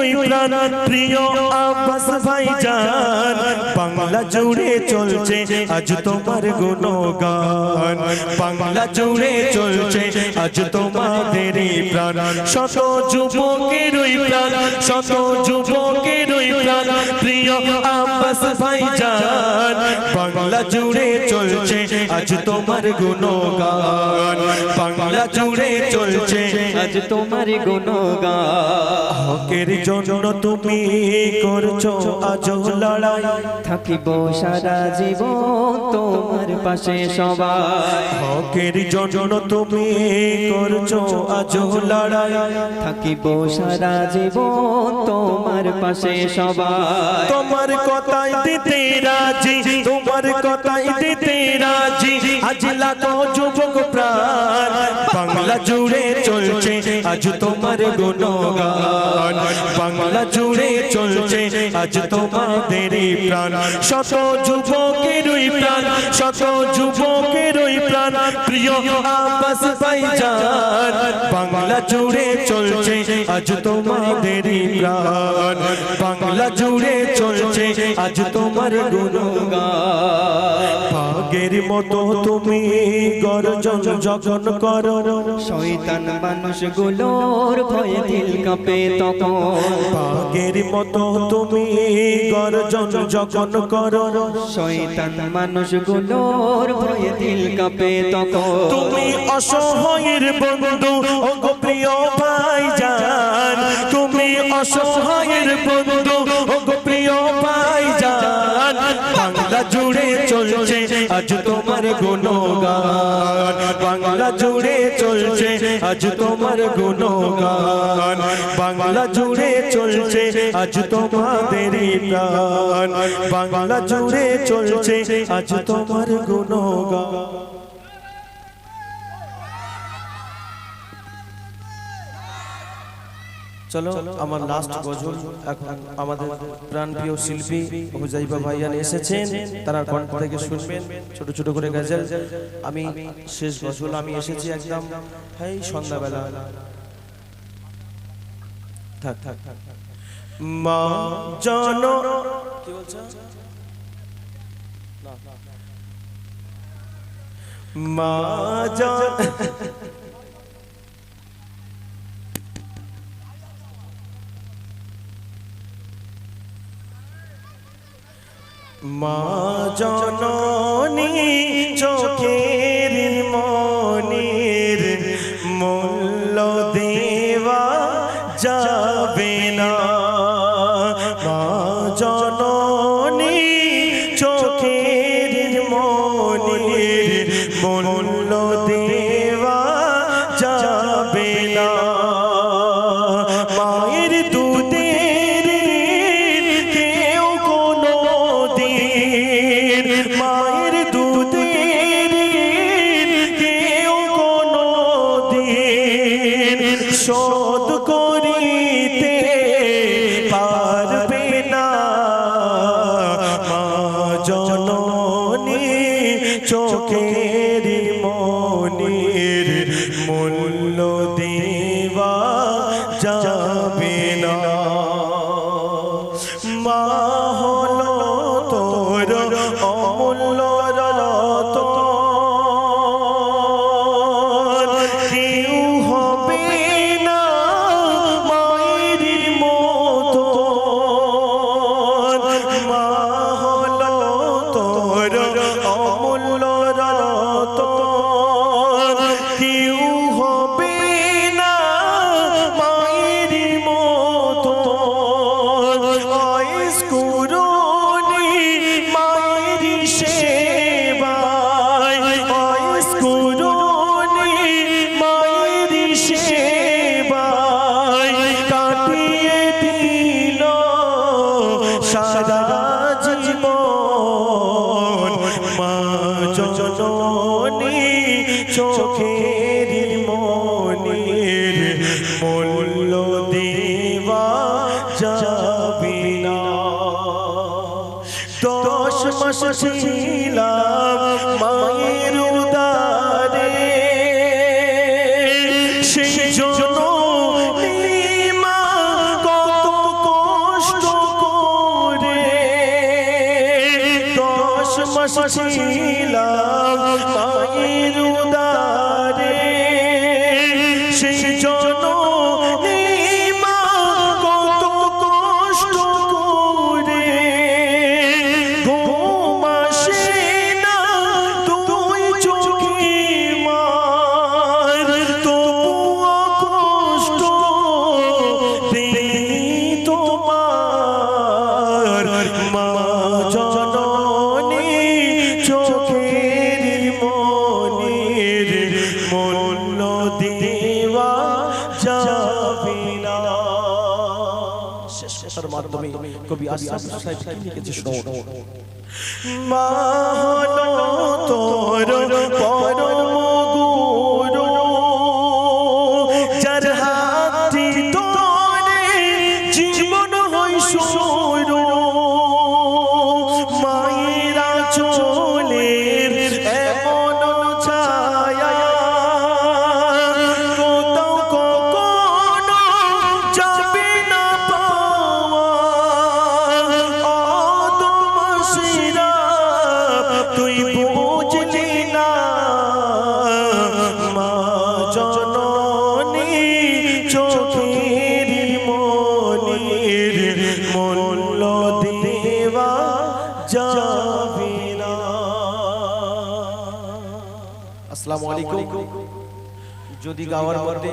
ওই প্রাণ প্রিয় আব্বাস ভাইজান। বাংলা জুড়ে চলছে আজ তোমার গুণগান। বাংলা জুড়ে চলছে আজ তোমাদের প্রাণ। শত যুবকের ওই প্রাণ, শত যুবকের ওই প্রাণ প্রিয় আব্বাস ভাইজান। বাংলা জুড়ে চলছে আজ তোমার গুণগান। বাংলা জুড়ে চলছে। আজ তোমার গুণগান। হকের জন্য তুমি করছ আজ লড়াই। থাকিব সারা জীবন তোমার পাশে সবাই। হকের জন্য তুমি করছ আজ লড়াই। থাকিব সারা জীবন তোমার পাশে সবাই। তোমার কথাই দিতে রাজি। তোমার কথাই দিতে রাজি। আজ যুবক প্রাণ বাংলা জুড়ে চলছে, আজ তোমার গুণগান। বাংলা জুড়ে চলছে, আজ তোমাদের প্রাণ। শত যুবকের ওই প্রাণ, শত যুবকের ওই প্রাণ, প্রিয় আব্বাস ভাইজান। বাংলা জুড়ে চলছে, আজ তোমাদের প্রাণ। বাংলা জুড়ে চলছে, আজ তোমার গুণগান। ভাগের মতো তুমি গর্জন যখন করো শয়তান মানুষগুলোর ভয়ে দিল কাঁপে তখন। মতো তুমি গর্জন যখন করো শয়তান মানুষগুলোর ভয়ে দিল কাঁপে তখন। তুমি অসহায়ের বন্ধু গুণগান। বাংলা জুড়ে চলছে আজ তোমার গুণগান। বাংলা জুড়ে চলছে আজ তোমাদের বাংলা জুড়ে চলছে আজ তোমার গুণগান। চলো আমার লাস্ট গজল। এখন আমাদের প্রাণপ্রিয় শিল্পী হুজাইবা ভাইয়ান এসেছেন। তারা কণ্ঠ থেকে শুনবেন। ছোট ছোট করে গজল। আমি শেষ গজল আমি এসেছি একদম। এই সন্ধ্যাবেলা। থাক থাক থাক মা জন। কি বলছো। মা জন। মা জননী চোখের মনির মূল্য দেওয়া যাবে না। মা জননী চোখের মনির মূল্য দেওয়া মায়ের দুধের কেউ কোনো দিন শোধ করিতে পারবে না। মা চোখের মনির মূল্য দেওয়া যাবে না। মা জননী চোখের মনির মাস ছিলাম মায়ের ছিলাম ভাষার মাধ্যমে কবি আসাদ সাহেব লিখেছে শোনো। মা হলো তো আলাইকুম। যদি গাওয়ার মধ্যে